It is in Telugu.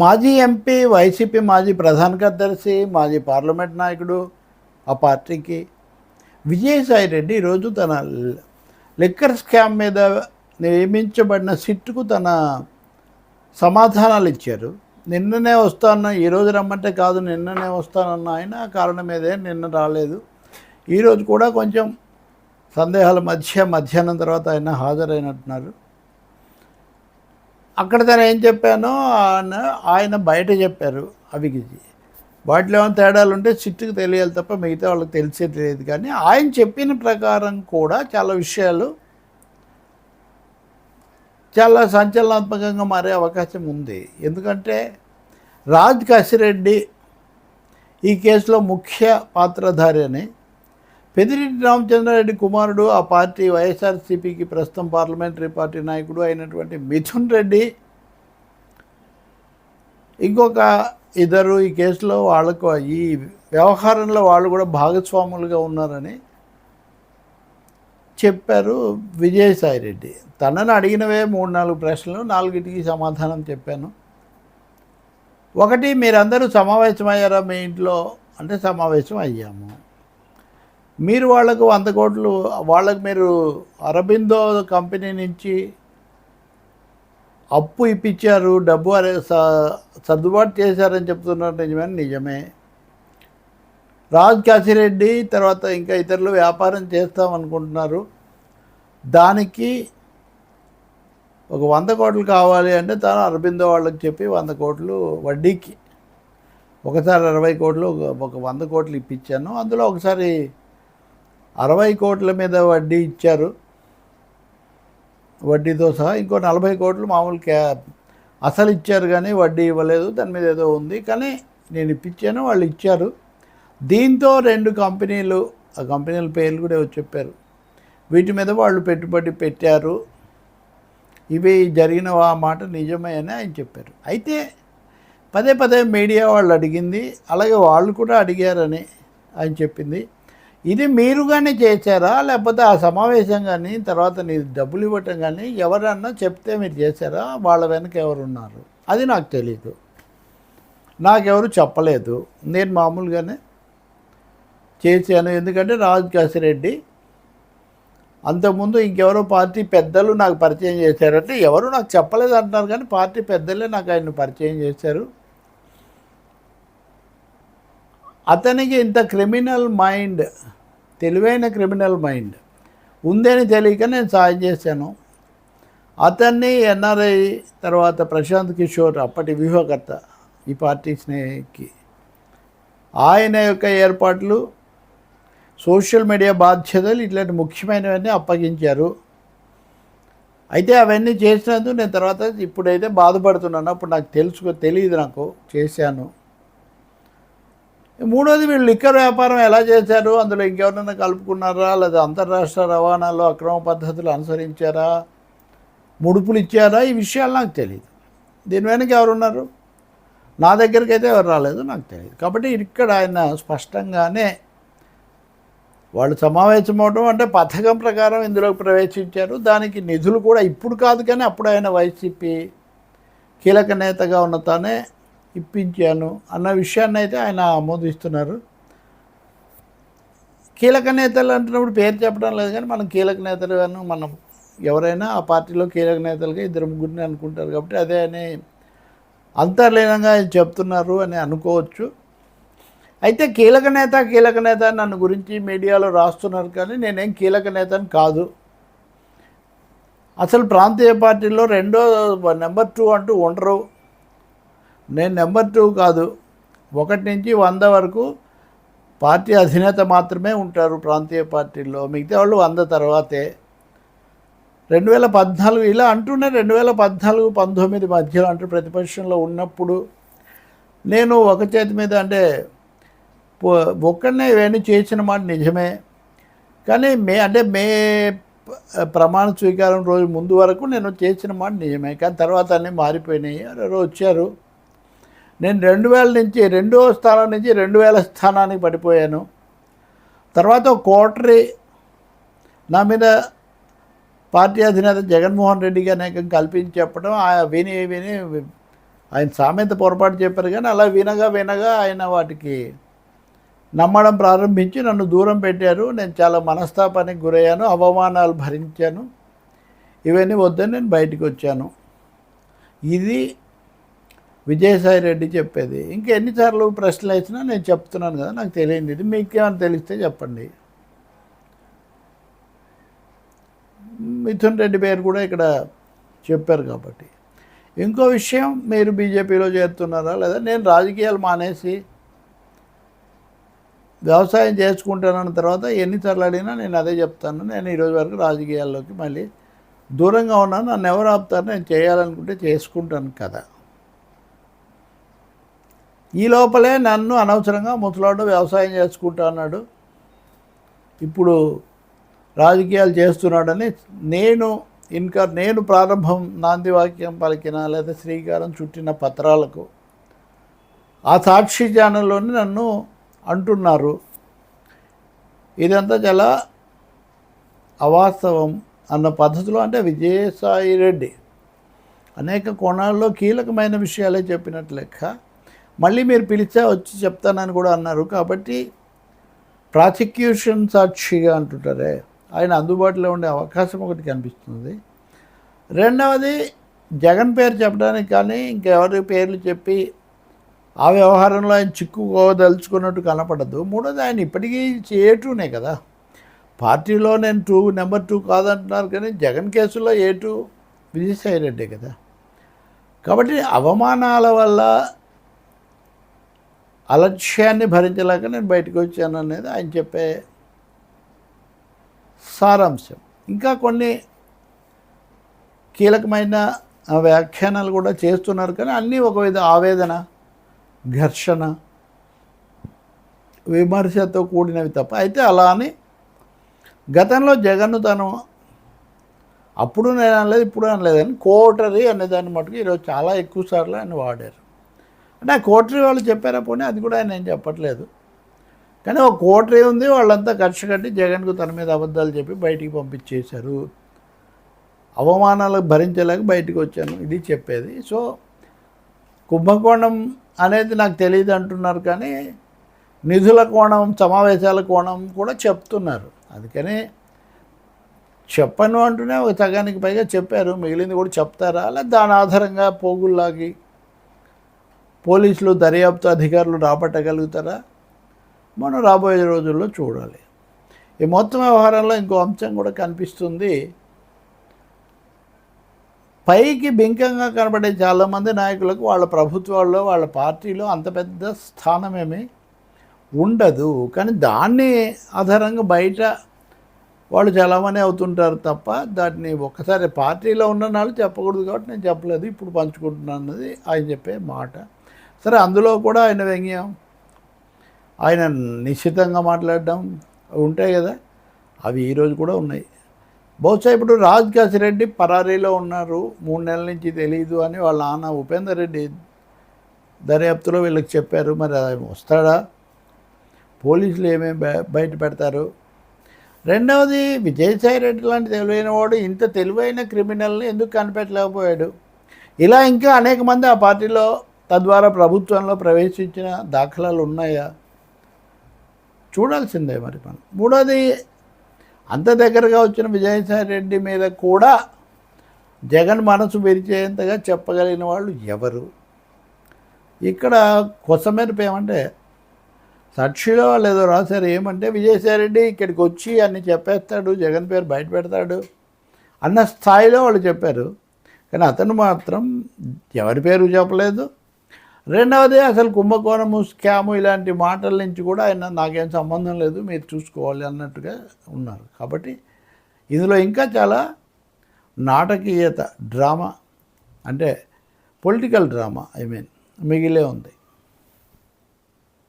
మాజీ ఎంపీ వైసీపీ మాజీ ప్రధాన కార్యదర్శి మాజీ పార్లమెంట్ నాయకుడు ఆ పార్టీకి విజయసాయి రెడ్డి ఈరోజు తన లిక్కర్ స్కామ్ మీద నియమించబడిన సిట్టుకు తన సమాధానాలు ఇచ్చారు. నిన్ననే వస్తాను ఈరోజు రమ్మంటే కాదు నిన్ననే వస్తానన్న ఆయన ఆ కారణం మీదే నిన్న రాలేదు. ఈరోజు కూడా కొంచెం సందేహాల మధ్య మధ్యాహ్నం తర్వాత ఆయన హాజరైనట్టున్నారు. అక్కడ తను ఏం చెప్పానో ఆయన ఆయన బయట చెప్పారు అవికి వాటిలో ఏమైనా తేడాలు ఉంటే చిట్టుకు తెలియాలి తప్ప మిగతా వాళ్ళకి తెలిసే తెలియదు. కానీ ఆయన చెప్పిన ప్రకారం కూడా చాలా విషయాలు చాలా సంచలనాత్మకంగా మారే అవకాశం ఉంది. ఎందుకంటే రాజ్ కాశిరెడ్డి ఈ కేసులో ముఖ్య పాత్రధారి అని పెదిరెడ్డి రామచంద్రారెడ్డి కుమారుడు ఆ పార్టీ వైఎస్ఆర్సీపీకి ప్రస్తుతం పార్లమెంటరీ పార్టీ నాయకుడు అయినటువంటి మిథున్ రెడ్డి. ఇంకొక ఇద్దరు ఈ కేసులో వాళ్ళకు ఈ వ్యవహారంలో వాళ్ళు కూడా భాగస్వాములుగా ఉన్నారని చెప్పారు విజయసాయి రెడ్డి. తనను అడిగినవే మూడు నాలుగు ప్రశ్నలు నాలుగిటికి సమాధానం చెప్పాను. ఒకటి మీరందరూ సమావేశమయ్యారా మీ ఇంట్లో? అంటే సమావేశం అయ్యాము. మీరు వాళ్ళకు వంద కోట్లు వాళ్ళకు మీరు అరబిందో కంపెనీ నుంచి అప్పు ఇప్పించారు డబ్బు అరే స- సర్దుబాటు చేశారని చెప్తున్నారు నిజమే నిజమే. రాజ్ కాశిరెడ్డి తర్వాత ఇంకా ఇతరులు వ్యాపారం చేస్తామనుకుంటున్నారు. దానికి ఒక వంద కోట్లు కావాలి అంటే తాను అరబిందో వాళ్ళకి చెప్పి వంద కోట్లు వడ్డీకి. ఒకసారి అరవై కోట్లు ఒక- ఒక వంద కోట్లు ఇప్పించాను. అందులో ఒకసారి అరవై కోట్ల మీద వడ్డీ ఇచ్చారు. వడ్డీతో సహా ఇంకో నలభై కోట్లు మామూలు క్యా అసలు ఇచ్చారు కానీ వడ్డీ ఇవ్వలేదు. దాని మీద ఏదో ఉంది. కానీ నేను ఇప్పించాను వాళ్ళు ఇచ్చారు. దీంతో రెండు కంపెనీలు ఆ కంపెనీల పేర్లు కూడా చెప్పారు? వీటి మీద వాళ్ళు పెట్టుబడి పెట్టారు. ఇవి జరిగిన ఆ మాట నిజమే అని ఆయన చెప్పారు. అయితే పదే పదే మీడియా వాళ్ళు అడిగింది. అలాగే వాళ్ళు కూడా అడిగారని ఆయన చెప్పింది. ఇది మీరు కానీ చేశారా? లేకపోతే ఆ సమావేశం కానీ తర్వాత నీకు డబ్బులు ఇవ్వటం కానీ ఎవరన్నా చెప్తే మీరు చేశారా? వాళ్ళ వెనక ఎవరున్నారు? అది నాకు తెలియదు నాకెవరు చెప్పలేదు. నేను మామూలుగానే చేశాను. ఎందుకంటే రాజు కాసిరెడ్డి అంతకుముందు ఇంకెవరో పార్టీ పెద్దలు నాకు పరిచయం చేశారంటే ఎవరు నాకు చెప్పలేదు అంటున్నారు కానీ పార్టీ పెద్దలే నాకు ఆయన పరిచయం చేశారు. అతనికి ఇంత క్రిమినల్ మైండ్ తెలివైన క్రిమినల్ మైండ్ ఉందని తెలియక నేను సాయం చేశాను. అతన్ని ఎన్ఆర్ఐ తర్వాత ప్రశాంత్ కిషోర్ అప్పటి వ్యూహకర్త ఈ పార్టీ స్నేహికి. ఆయన యొక్క ఏర్పాట్లు సోషల్ మీడియా బాధ్యతలు ఇట్లాంటి ముఖ్యమైనవన్నీ అప్పగించారు. అయితే అవన్నీ చేసినందుకు నేను తర్వాత ఇప్పుడైతే బాధపడుతున్నాను. అప్పుడు నాకు తెలుసుకో తెలియదు నాకు చేశాను. మూడోది వీళ్ళు లిక్కర్ వ్యాపారం ఎలా చేశారు? అందులో ఇంకెవరైనా కలుపుకున్నారా? లేదా అంతర్రాష్ట్ర రవాణాలో అక్రమ పద్ధతులు అనుసరించారా? ముడుపులు ఇచ్చారా? ఈ విషయాలు నాకు తెలియదు దీని వెనక ఎవరున్నారు? నా దగ్గరికి అయితే ఎవరు రాలేదు? నాకు తెలియదు కాబట్టి ఇక్కడ ఆయన స్పష్టంగానే వాళ్ళు సమావేశం అవడం అంటే పథకం ప్రకారం ఇందులోకి ప్రవేశించారు. దానికి నిధులు కూడా ఇప్పుడు కాదు కానీ అప్పుడు ఆయన వైసీపీ కీలక నేతగా ఉన్న తానే ఇప్పించాను అన్న విషయాన్ని అయితే ఆయన ఆమోదిస్తున్నారు. కీలక నేతలు అంటున్నప్పుడు పేరు చెప్పడం లేదు కానీ మనం కీలక నేతలు గాను మనం ఎవరైనా ఆ పార్టీలో కీలక నేతలుగా ఇద్దరు ముగ్గురిని అనుకుంటారు కాబట్టి అదే అని అంతర్లీనంగా ఆయన చెప్తున్నారు అని అనుకోవచ్చు. అయితే కీలక నేత కీలక నేత అని నన్ను గురించి మీడియాలో రాస్తున్నారు కానీ నేనేం కీలక నేతని కాదు. అసలు ప్రాంతీయ పార్టీలో రెండో నెంబర్ టూ అంటూ ఉండరు. నేను నెంబర్ టూ కాదు. ఒకటి నుంచి వంద వరకు పార్టీ అధినేత మాత్రమే ఉంటారు ప్రాంతీయ పార్టీల్లో. మిగతా వాళ్ళు వంద తర్వాతే. రెండు వేల పద్నాలుగు ఇలా అంటూనే రెండు వేల పద్నాలుగు పంతొమ్మిది మధ్యలో అంటే ప్రతిపక్షంలో ఉన్నప్పుడు నేను ఒక చేతి మీద అంటే ఒక్కడనే ఇవన్నీ చేసిన మాట నిజమే. కానీ మే అంటే మే ప్రమాణ స్వీకారం రోజు ముందు వరకు నేను చేసిన మాట నిజమే. కానీ తర్వాత అన్నీ మారిపోయినాయి. ఎవరెవరో వచ్చారు. నేను రెండు వేల నుంచి రెండో స్థానం నుంచి రెండు వేల స్థానానికి పడిపోయాను. తర్వాత కోటరీ నా మీద పార్టీ అధినేత జగన్మోహన్ రెడ్డి గారు అనేకం కల్పించి చెప్పడం ఆ విని విని ఆయన సామెత పొరపాటు చెప్పారు కానీ అలా వినగా వినగా ఆయన వాటికి నమ్మడం ప్రారంభించి నన్ను దూరం పెట్టారు. నేను చాలా మనస్తాపానికి గురయ్యాను అవమానాలు భరించాను. ఇవన్నీ వద్దని నేను బయటికి వచ్చాను. ఇది విజయసాయి రెడ్డి చెప్పేది. ఇంకా ఎన్నిసార్లు ప్రశ్నలు వేసినా నేను చెప్తున్నాను కదా నాకు తెలియదు ఇది. మీకేమైనా తెలిస్తే చెప్పండి. మిథున్ రెడ్డి పేరు కూడా ఇక్కడ చెప్పారు కాబట్టి. ఇంకో విషయం మీరు బీజేపీలో చేరుతున్నారా లేదా? నేను రాజకీయాలు మానేసి వ్యవసాయం చేసుకుంటానన్న తర్వాత ఎన్నిసార్లు అడిగినా నేను అదే చెప్తాను. నేను ఈరోజు వరకు రాజకీయాల్లోకి మళ్ళీ దూరంగా ఉన్నాను. నన్ను ఎవరు ఆపుతారు? నేను చేయాలనుకుంటే చేసుకుంటాను కదా. ఈ లోపలే నన్ను అనవసరంగా ముసలాడు వ్యవసాయం చేసుకుంటా అన్నాడు. ఇప్పుడు రాజకీయాలు చేస్తున్నాడని నేను ఇంకా నేను ప్రారంభం నాంది వాక్యం పలికిన లేదా శ్రీకారం చుట్టిన పత్రాలకు ఆ సాక్షి ఛానల్లోనే నన్ను అంటున్నారు. ఇదంతా చాలా అవాస్తవం అన్న పద్ధతిలో అంటే విజయసాయి రెడ్డి అనేక కోణాల్లో కీలకమైన విషయాలే చెప్పినట్లు లెక్క. మళ్ళీ మీరు పిలిచా వచ్చి చెప్తానని కూడా అన్నారు. కాబట్టి ప్రాసిక్యూషన్ సాక్షిగా అంటుంటారే ఆయన అందుబాటులో ఉండే అవకాశం ఒకటి కనిపిస్తుంది. రెండవది జగన్ పేరు చెప్పడానికి కానీ ఇంకెవరి పేర్లు చెప్పి ఆ వ్యవహారంలో ఆయన చిక్కుకోదలుచుకున్నట్టు కనపడదు. మూడోది ఆయన ఇప్పటికీ ఏ టూనే కదా. పార్టీలో నేను టూ నెంబర్ టూ కాదంటున్నారు కానీ జగన్ కేసులో ఏ టూ? విజయసాయి రెడ్డి కదా. కాబట్టి అవమానాల వల్ల అలక్ష్యాన్ని భరించలేక నేను బయటకు వచ్చాను అనేది ఆయన చెప్పే సారాంశం. ఇంకా కొన్ని కీలకమైన వ్యాఖ్యానాలు కూడా చేస్తున్నారు కానీ అన్నీ ఒక విధ ఆవేదన ఘర్షణ విమర్శతో కూడినవి తప్ప. అయితే అలా అని గతంలో జగన్ను తను అప్పుడు నేను అనలేదు ఇప్పుడు అనలేదు. అని కోటరీ అనే దాన్ని మటుకు ఈరోజు చాలా ఎక్కువ సార్లు ఆయన వాడారు. అంటే ఆ కోటరీ వాళ్ళు చెప్పారా పోనీ అది కూడా ఆయన ఏం చెప్పట్లేదు. కానీ ఒక కోటరీ ఉంది వాళ్ళంతా ఖర్చు కట్టి జగన్కు తన మీద అబద్ధాలు చెప్పి బయటికి పంపించేశారు. అవమానాలు భరించలేక బయటకు వచ్చాను ఇది చెప్పేది. సో కుంభకోణం అనేది నాకు తెలియదు అంటున్నారు కానీ నిధుల కోణం సమావేశాల కోణం కూడా చెప్తున్నారు. అందుకని చెప్పను అంటూనే ఒక సగానికి పైగా చెప్పారు మిగిలింది కూడా చెప్తారా? లేదా దాని ఆధారంగా పోగుల్లాగి పోలీసులు దర్యాప్తు అధికారులు రాబట్టగలుగుతారా? మనం రాబోయే రోజుల్లో చూడాలి. ఈ మొత్తం వ్యవహారంలో ఇంకో అంశం కూడా కనిపిస్తుంది. పైకి బింకంగా కనబడే చాలామంది నాయకులకు వాళ్ళ ప్రభుత్వాల్లో వాళ్ళ పార్టీలో అంత పెద్ద స్థానమేమి ఉండదు. కానీ దాన్ని ఆధారంగా బయట వాళ్ళు చాలామంది అవుతుంటారు తప్ప దాన్ని ఒక్కసారి పార్టీలో ఉన్న వాళ్ళు చెప్పకూడదు కాబట్టి నేను చెప్పలేదు. ఇప్పుడు పంచుకుంటున్నాను అన్నది ఆయన చెప్పే మాట. సరే అందులో కూడా ఆయన వ్యంగ్యం. ఆయన నిశ్చితంగా మాట్లాడడం ఉంటాయి కదా అవి ఈరోజు కూడా ఉన్నాయి. బహుశా ఇప్పుడు రాజ్ రెడ్డి పరారీలో ఉన్నారు మూడు నెలల నుంచి తెలియదు అని వాళ్ళ నాన్న ఉపేందర్ రెడ్డి దర్యాప్తులో వీళ్ళకి చెప్పారు. మరి ఆయన వస్తాడా? పోలీసులు ఏమేమి బయట పెడతారు? రెండవది విజయసాయి రెడ్డి లాంటి తెలివైన వాడు ఇంత తెలివైన క్రిమినల్ని ఎందుకు కనిపెట్టలేకపోయాడు? ఇలా ఇంకా అనేక మంది ఆ పార్టీలో తద్వారా ప్రభుత్వంలో ప్రవేశించిన దాఖలాలు ఉన్నాయా? చూడాల్సిందే మరి మనం. మూడోది అంత దగ్గరగా వచ్చిన విజయసాయి రెడ్డి మీద కూడా జగన్ మనసు విరిచేంతగా చెప్పగలిగిన వాళ్ళు ఎవరు? ఇక్కడ కొసమెరుపు ఏమంటే సాక్షిలో వాళ్ళు ఏదో రాశారు ఏమంటే విజయసాయి రెడ్డి ఇక్కడికి వచ్చి అన్ని చెప్పేస్తాడు జగన్ పేరు బయట పెడతాడు అన్న స్థాయిలో వాళ్ళు చెప్పారు. కానీ అతను మాత్రం ఎవరి పేరు చెప్పలేదు. రెండవది అసలు కుంభకోణము స్కాము ఇలాంటి మాటల నుంచి కూడా ఆయన నాకేం సంబంధం లేదు మీరు చూసుకోవాలి అన్నట్టుగా ఉన్నారు. కాబట్టి ఇందులో ఇంకా చాలా నాటకీయత డ్రామా అంటే పొలిటికల్ డ్రామా ఐ మీన్ మిగిలే ఉంది.